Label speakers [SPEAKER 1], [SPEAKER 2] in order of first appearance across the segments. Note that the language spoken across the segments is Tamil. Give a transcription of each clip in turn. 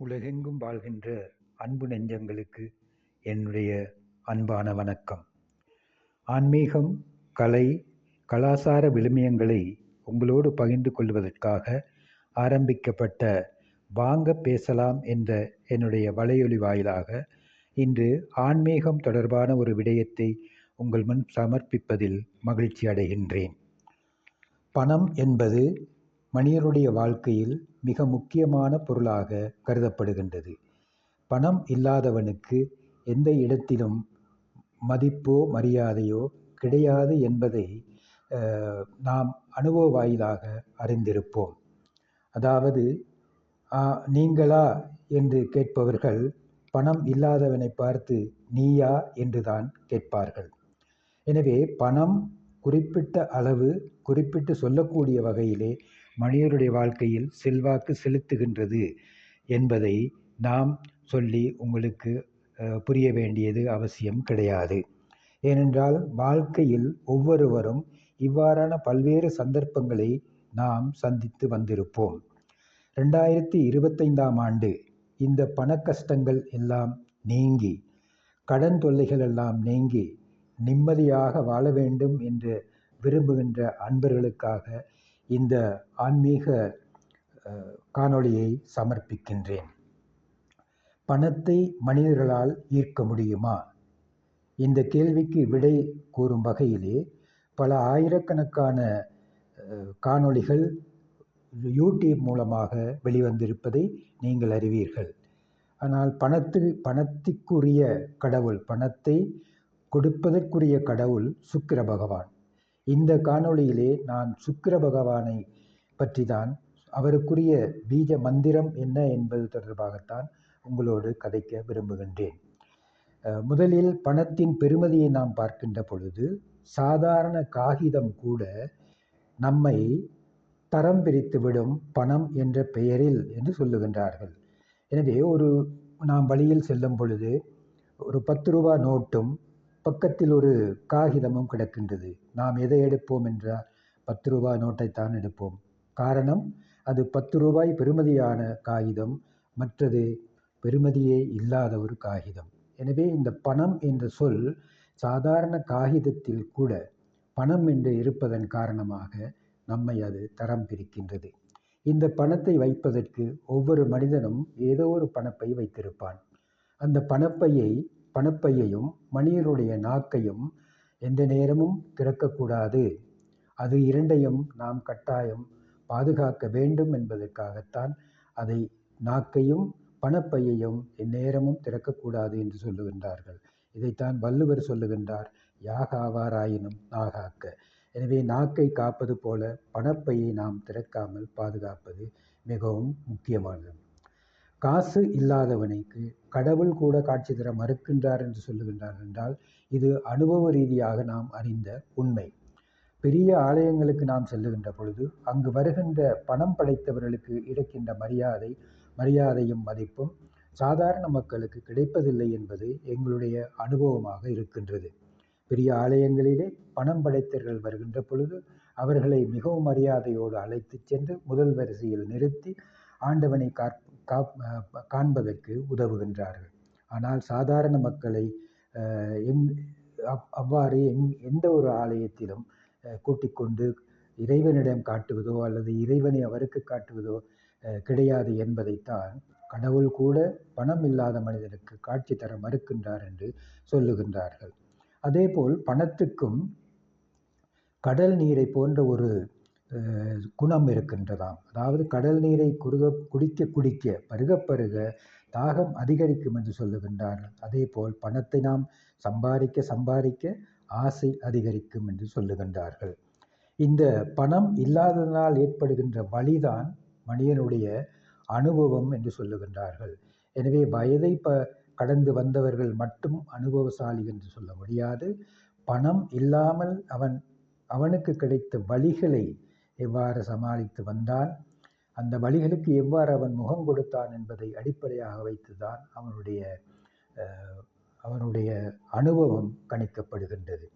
[SPEAKER 1] உலகெங்கும் வாழ்கின்ற அன்பு நெஞ்சங்களுக்கு என்னுடைய அன்பான வணக்கம். ஆன்மீகம் கலை கலாசார விழுமியங்களை உங்களோடு பகிர்ந்து கொள்வதற்காக ஆரம்பிக்கப்பட்ட வாங்க பேசலாம் என்ற என்னுடைய வலையொலி வாயிலாக இன்று ஆன்மீகம் தொடர்பான ஒரு விடயத்தை உங்கள் முன் சமர்ப்பிப்பதில் மகிழ்ச்சி அடைகின்றேன். பணம் என்பது மனிதனுடைய வாழ்க்கையில் மிக முக்கியமான பொருளாக கருதப்படுகின்றது. பணம் இல்லாதவனுக்கு எந்த இடத்திலும் மதிப்போ மரியாதையோ கிடையாது என்பதை நாம் அனுபவ வாயிலாக அறிந்திருப்போம். அதாவது நீங்களா என்று கேட்பவர்கள் பணம் இல்லாதவனை பார்த்து நீயா என்றுதான் கேட்பார்கள். எனவே பணம் குறிப்பிட்ட அளவு குறிப்பிட்டு சொல்லக்கூடிய வகையிலே மனிதருடைய வாழ்க்கையில் செல்வாக்கு செலுத்துகின்றது என்பதை நாம் சொல்லி உங்களுக்கு புரிய வேண்டியது அவசியம் கிடையாது. ஏனென்றால் வாழ்க்கையில் ஒவ்வொருவரும் இவ்வாறான பல்வேறு சந்தர்ப்பங்களை நாம் சந்தித்து வந்திருப்போம். ரெண்டாயிரத்தி இருபத்தைந்தாம் ஆண்டு இந்த பண கஷ்டங்கள் எல்லாம் நீங்கி கடன் தொல்லைகள் எல்லாம் நீங்கி நிம்மதியாக வாழ வேண்டும் என்று விரும்புகின்ற அன்பர்களுக்காக இந்த ஆன்மீக காணொளியை சமர்ப்பிக்கின்றேன். பணத்தை மனிதர்களால் ஈர்க்க முடியுமா? இந்த கேள்விக்கு விடை கூறும் வகையிலே பல ஆயிரக்கணக்கான காணொளிகள் யூடியூப் மூலமாக வெளிவந்திருப்பதை நீங்கள் அறிவீர்கள். ஆனால் பணத்து பணத்திற்குரிய கடவுள் பணத்தை கொடுப்பதற்குரிய கடவுள் சுக்கிர பகவான். இந்த காணொளியிலே நான் சுக்கிர பகவானை பற்றி தான் அவருக்குரிய பீஜ மந்திரம் என்ன என்பது தொடர்பாகத்தான் உங்களோடு கதைக்க விரும்புகின்றேன். முதலில் பணத்தின் பெருமதியை நாம் பார்க்கின்ற பொழுது சாதாரண காகிதம் கூட நம்மை தரம் பிரித்துவிடும் பணம் என்ற பெயரில் என்று சொல்லுகின்றார்கள். எனவே ஒரு நாம் வழியில் செல்லும் பொழுது ஒரு பத்து ரூபா நோட்டும் பக்கத்தில் ஒரு காகிதமும் கிடக்கின்றது. நாம் எதை எடுப்போம் என்றால் பத்து ரூபாய் நோட்டைத்தான் எடுப்போம். காரணம் அது பத்து ரூபாய் பெறுமதியான காகிதம் மற்றது பெறுமதியே இல்லாத ஒரு காகிதம். எனவே இந்த பணம் என்ற சொல் சாதாரண காகிதத்தில் கூட பணம் என்று இருப்பதன் காரணமாக நம்மை அது தரம் பிரிக்கின்றது. இந்த பணத்தை வைப்பதற்கு ஒவ்வொரு மனிதனும் ஏதோ ஒரு பணப்பை வைத்திருப்பான். அந்த பணப்பையை பணப்பையையும் மனிதருடைய நாக்கையும் எந்த நேரமும் திறக்கக்கூடாது. அது இரண்டையும் நாம் கட்டாயம் பாதுகாக்க வேண்டும் என்பதற்காகத்தான் அதை நாக்கையும் பணப்பையையும் எந்நேரமும் திறக்கக்கூடாது என்று சொல்லுகின்றார்கள். இதைத்தான் வள்ளுவர் சொல்லுகின்றார் யாகாவாராயினும் நாகாக்க. எனவே நாக்கை காப்பது போல பணப்பையை நாம் திறக்காமல் பாதுகாப்பது மிகவும் முக்கியமானது. காசு இல்லாதவனுக்கு கடவுள் கூட காட்சி தர மறுக்கின்றார் என்று சொல்லுகின்றார் என்றால் இது அனுபவ ரீதியாக நாம் அறிந்த உண்மை. பெரிய ஆலயங்களுக்கு நாம் செல்லுகின்ற பொழுது அங்கு வருகின்ற பணம் படைத்தவர்களுக்கு கிடைக்கின்ற மரியாதை மரியாதையும் மதிப்பும் சாதாரண மக்களுக்கு கிடைப்பதில்லை என்பது எங்களுடைய அனுபவமாக இருக்கின்றது. பெரிய ஆலயங்களிலே பணம் படைத்தவர்கள் வருகின்ற பொழுது அவர்களை மிகவும் மரியாதையோடு அழைத்து சென்று முதல் வரிசையில் நிறுத்தி ஆண்டவனை காண்பதற்கு உதவுகின்றார்கள். ஆனால் சாதாரண மக்களை எங் அவ்வாறு எந் எந்த ஒரு ஆலயத்திலும் கூட்டிக் கொண்டு இறைவனிடம் காட்டுவதோ அல்லது இறைவனை அவருக்கு காட்டுவதோ கிடையாது என்பதைத்தான் கடவுள் கூட பணம் இல்லாத மனிதனுக்கு காட்சி தர மறுக்கின்றார் என்று சொல்லுகின்றார்கள். அதேபோல் பணத்துக்கும் கடல் நீரை போன்ற ஒரு குணம் இருக்கின்றதாம். அதாவது கடல் நீரை குறுக குடிக்க குடிக்க பருக பருக தாகம் அதிகரிக்கும் என்று சொல்லுகின்றார்கள். அதே போல் பணத்தை நாம் சம்பாதிக்க சம்பாதிக்க ஆசை அதிகரிக்கும் என்று சொல்லுகின்றார்கள். இந்த பணம் இல்லாததனால் ஏற்படுகின்ற வழிதான் மனிதனுடைய அனுபவம் என்று சொல்லுகின்றார்கள். எனவே வயதை ப கடந்து வந்தவர்கள் மட்டும் அனுபவசாலி என்று சொல்ல முடியாது. பணம் இல்லாமல் அவன் அவனுக்கு கிடைத்த வழிகளை எவ்வாறு சமாளித்து வந்தான் அந்த வழிகளுக்கு எவ்வாறு அவன் முகம் கொடுத்தான் என்பதை அடிப்படையாக வைத்துதான் அவனுடைய அவனுடைய அனுபவம் கணிக்கப்படுகின்றது.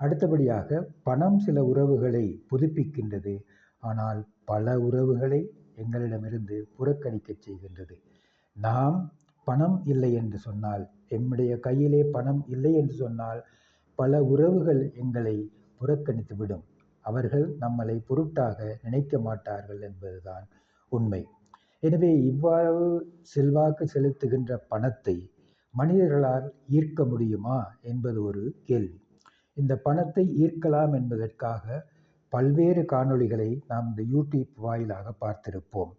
[SPEAKER 1] அடுத்தபடியாக பணம் சில உறவுகளை புதுப்பிக்கின்றது. ஆனால் பல உறவுகளை எங்களிடமிருந்து புறக்கணிக்கச் செய்கின்றது. நாம் பணம் இல்லை என்று சொன்னால் எம்முடைய கையிலே பணம் இல்லை என்று சொன்னால் பல உறவுகள் எங்களை புறக்கணித்துவிடும். அவர்கள் நம்மளை பொருட்டாக நினைக்க மாட்டார்கள் என்பதுதான் உண்மை. எனவே இவ்வாறு செல்வாக்கு செலுத்துகின்ற பணத்தை மனிதர்களால் ஈர்க்க முடியுமா என்பது ஒரு கேள்வி. இந்த பணத்தை ஈர்க்கலாம் என்பதற்காக பல்வேறு காணொளிகளை நாம் இந்த யூடியூப் வாயிலாக பார்த்திருப்போம்.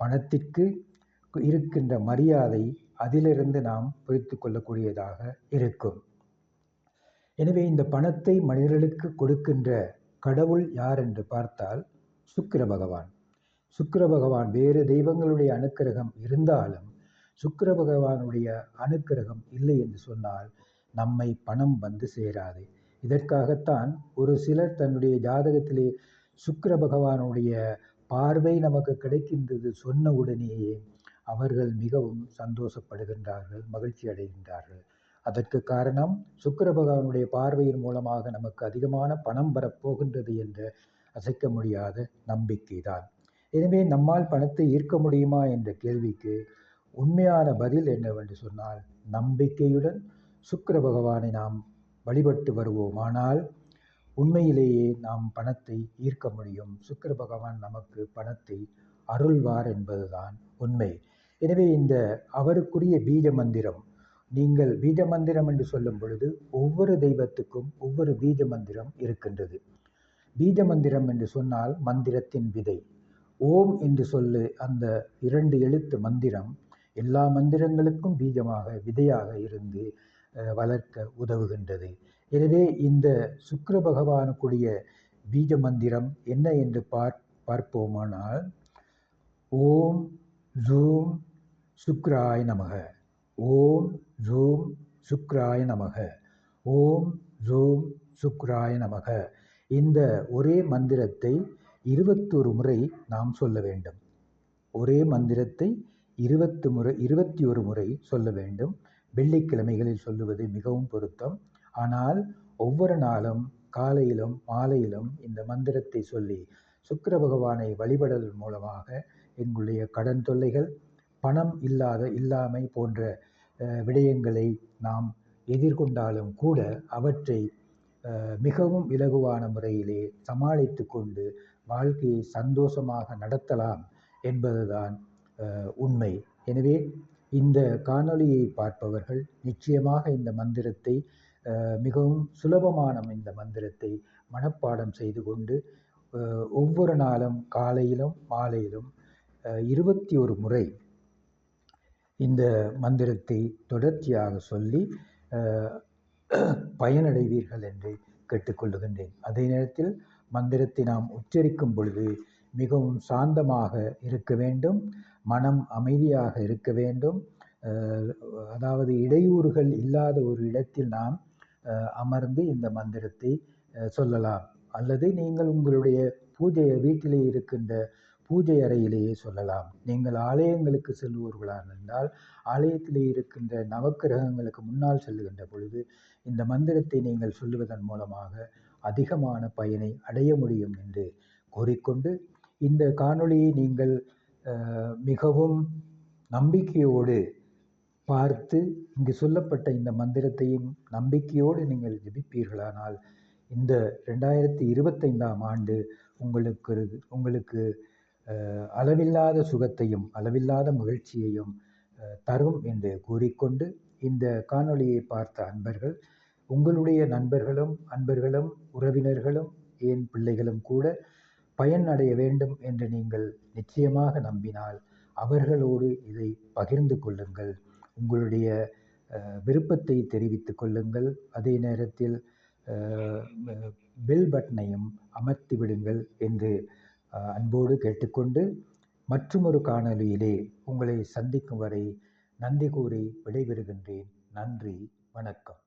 [SPEAKER 1] பணத்திற்கு இருக்கின்ற மரியாதை அதிலிருந்து நாம் புரித்து கொள்ளக்கூடியதாக இருக்கும். எனவே இந்த பணத்தை மனிதர்களுக்கு கொடுக்கின்ற கடவுள் யார் என்று பார்த்தால் சுக்கிர பகவான். சுக்கிர பகவான் வேறு தெய்வங்களுடைய அனுக்கிரகம் இருந்தாலும் சுக்கிர பகவானுடைய அனுக்கிரகம் இல்லை என்று சொன்னால் நம்மை பணம் வந்து சேராது. இதற்காகத்தான் ஒரு சிலர் தன்னுடைய ஜாதகத்திலே சுக்கிர பகவானுடைய பார்வை நமக்கு கிடைக்கின்றது சொன்ன உடனேயே அவர்கள் மிகவும் சந்தோஷப்படுகின்றார்கள் மகிழ்ச்சி அடைகின்றார்கள். அதற்கு காரணம் சுக்கர பகவானுடைய பார்வையின் மூலமாக நமக்கு அதிகமான பணம் வரப்போகின்றது என்ற அசைக்க முடியாத நம்பிக்கைதான். எனவே நம்மால் பணத்தை ஈர்க்க முடியுமா என்ற கேள்விக்கு உண்மையான பதில் என்னவென்று சொன்னால் நம்பிக்கையுடன் சுக்கர பகவானை நாம் வழிபட்டு வருவோமானால் உண்மையிலேயே நாம் பணத்தை ஈர்க்க முடியும். சுக்கர பகவான் நமக்கு பணத்தை அருள்வார் என்பதுதான் உண்மை. எனவே இந்த அவருக்குரிய பீஜ மந்திரம் நீங்கள் பீஜ மந்திரம் என்று சொல்லும் பொழுது ஒவ்வொரு தெய்வத்துக்கும் ஒவ்வொரு பீஜ மந்திரம் இருக்கின்றது. பீஜ மந்திரம் என்று சொன்னால் மந்திரத்தின் விதை. ஓம் என்று சொல்லு அந்த இரண்டு எழுத்து மந்திரம் எல்லா மந்திரங்களுக்கும் பீஜமாக விதையாக இருந்து வளர்க்க உதவுகின்றது. எனவே இந்த சுக்கர பகவானுக்குரிய பீஜ மந்திரம் என்ன என்று பார் பார்ப்போமானால் ஓம் ஜூம் சுக்ராய் நமக. ஓம் ஜூம் சுக்ராய நமக. ஓம் ஜூம் சுக்ராய நமக. இந்த ஒரே மந்திரத்தை இருபத்தொரு முறை நாம் சொல்ல வேண்டும். ஒரே மந்திரத்தை இருபத்து முறை இருபத்தி ஒரு முறை சொல்ல வேண்டும். வெள்ளிக்கிழமைகளில் சொல்லுவது மிகவும் பொருத்தம். ஆனால் ஒவ்வொரு நாளும் காலையிலும் மாலையிலும் இந்த மந்திரத்தை சொல்லி சுக்கர பகவானை வழிபடல் மூலமாக எங்களுடைய கடன் தொல்லைகள் பணம் இல்லாத இல்லாமை போன்ற விடயங்களை நாம் எதிர்கொண்டாலும் கூட அவற்றை மிகவும் இலகுவான முறையிலே சமாளித்து கொண்டு வாழ்க்கையை சந்தோஷமாக நடத்தலாம் என்பதுதான் உண்மை. எனவே இந்த காணொளியை பார்ப்பவர்கள் நிச்சயமாக இந்த மந்திரத்தை மிகவும் சுலபமான இந்த மந்திரத்தை மனப்பாடம் செய்து கொண்டு ஒவ்வொரு நாளும் காலையிலும் மாலையிலும் இருபத்தி ஒரு முறை இந்த மந்திரத்தை தொடர்ச்சியாக சொல்லி பயனடைவீர்கள் என்று கேட்டுக்கொள்ளுகின்றேன். அதே நேரத்தில் மந்திரத்தை நாம் உச்சரிக்கும் பொழுது மிகவும் சாந்தமாக இருக்க வேண்டும் மனம் அமைதியாக இருக்க வேண்டும். அதாவது இடையூறுகள் இல்லாத ஒரு இடத்தில் நாம் அமர்ந்து இந்த மந்திரத்தை சொல்லலாம். அல்லது நீங்கள் உங்களுடைய பூஜையை வீட்டிலே இருக்கின்ற பூஜை அறையிலேயே சொல்லலாம். நீங்கள் ஆலயங்களுக்கு செல்லுவர்களாக இருந்தால் ஆலயத்தில் இருக்கின்ற நவக்கிரகங்களுக்கு முன்னால் செல்லுகின்ற பொழுது இந்த மந்திரத்தை நீங்கள் சொல்லுவதன் மூலமாக அதிகமான பயனை அடைய முடியும் என்று கூறிக்கொண்டு இந்த காணொளியை நீங்கள் மிகவும் நம்பிக்கையோடு பார்த்து இங்கு சொல்லப்பட்ட இந்த மந்திரத்தையும் நம்பிக்கையோடு நீங்கள் ஜபிப்பீர்களானால் இந்த ரெண்டாயிரத்தி இருபத்தைந்தாம் ஆண்டு உங்களுக்கு உங்களுக்கு அளவில்லாத சுகத்தையும் அளவில்லாத மகிழ்ச்சியையும் தரும் என்று கூறிக்கொண்டு இந்த காணொளியை பார்த்த அன்பர்கள் உங்களுடைய நண்பர்களும் அன்பர்களும் உறவினர்களும் ஏன் பிள்ளைகளும் கூட பயன் அடைய வேண்டும் என்று நீங்கள் நிச்சயமாக நம்பினால் அவர்களோடு இதை பகிர்ந்து கொள்ளுங்கள். உங்களுடைய விருப்பத்தை தெரிவித்து கொள்ளுங்கள். அதே நேரத்தில் பெல் பட்டனையும் அமர்த்தி விடுங்கள் என்று அன்போடு கேட்டுக்கொண்டு மற்றொரு காணொலியிலே உங்களை சந்திக்கும் வரை நன்றி கூறி விடைபெறுகின்றேன். நன்றி. வணக்கம்.